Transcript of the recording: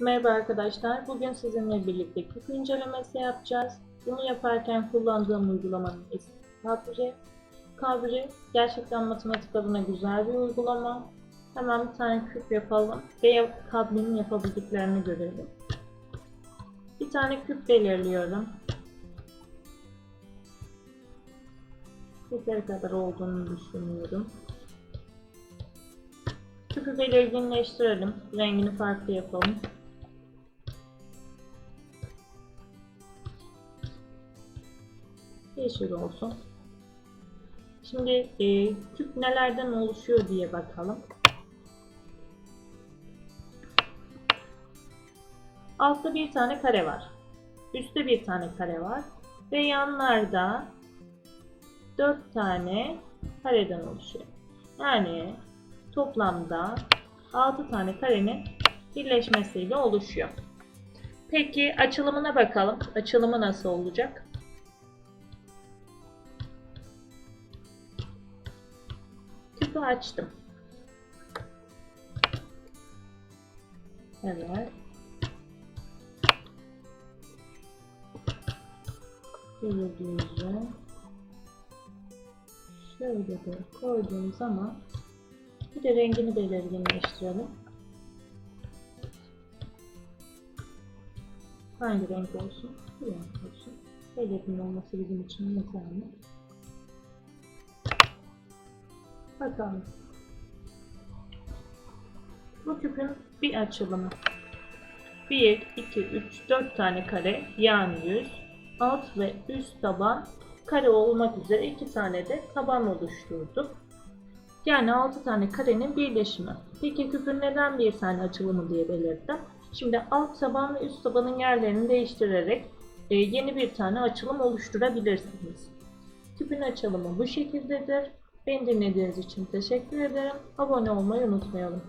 Merhaba arkadaşlar. Bugün sizinle birlikte küp incelemesi yapacağız. Bunu yaparken kullandığım uygulamanın ismi Kabri. Kabri gerçekten matematik adına güzel bir uygulama. Hemen bir tane küp yapalım ve Kabri'nin yapabildiklerini görelim. Bir tane küp belirliyorum. Yeteri kadar olduğunu düşünüyorum. Küpü belirginleştirelim. Rengini farklı yapalım. Yeşil olsun. Şimdi e, küp nelerden oluşuyor diye bakalım. Altta bir tane kare var. Üstte bir tane kare var. Ve yanlarda dört tane kareden oluşuyor. Yani toplamda 6 tane karenin birleşmesiyle oluşuyor. Peki açılımına bakalım. Açılımı nasıl olacak? Küpü açtım. Evet. Gördüğünüzde şöyle de koyduğum zaman bir de rengini belirginleştirelim. Hangi renk olsun? Bu renk olsun. Belirgin olması bizim için yeterli. Bakalım. Bu küpün bir açılımı. 1, 2, 3, 4 tane kare yani 100. Alt ve üst taban kare olmak üzere 2 tane de taban oluşturduk. Yani 6 tane karenin birleşimi. Peki küpün neden bir tane açılımı diye belirttim. Şimdi alt taban ve üst tabanın yerlerini değiştirerek e, yeni bir tane açılım oluşturabilirsiniz. Küpün açılımı bu şekildedir. Beni dinlediğiniz için teşekkür ederim. Abone olmayı unutmayalım.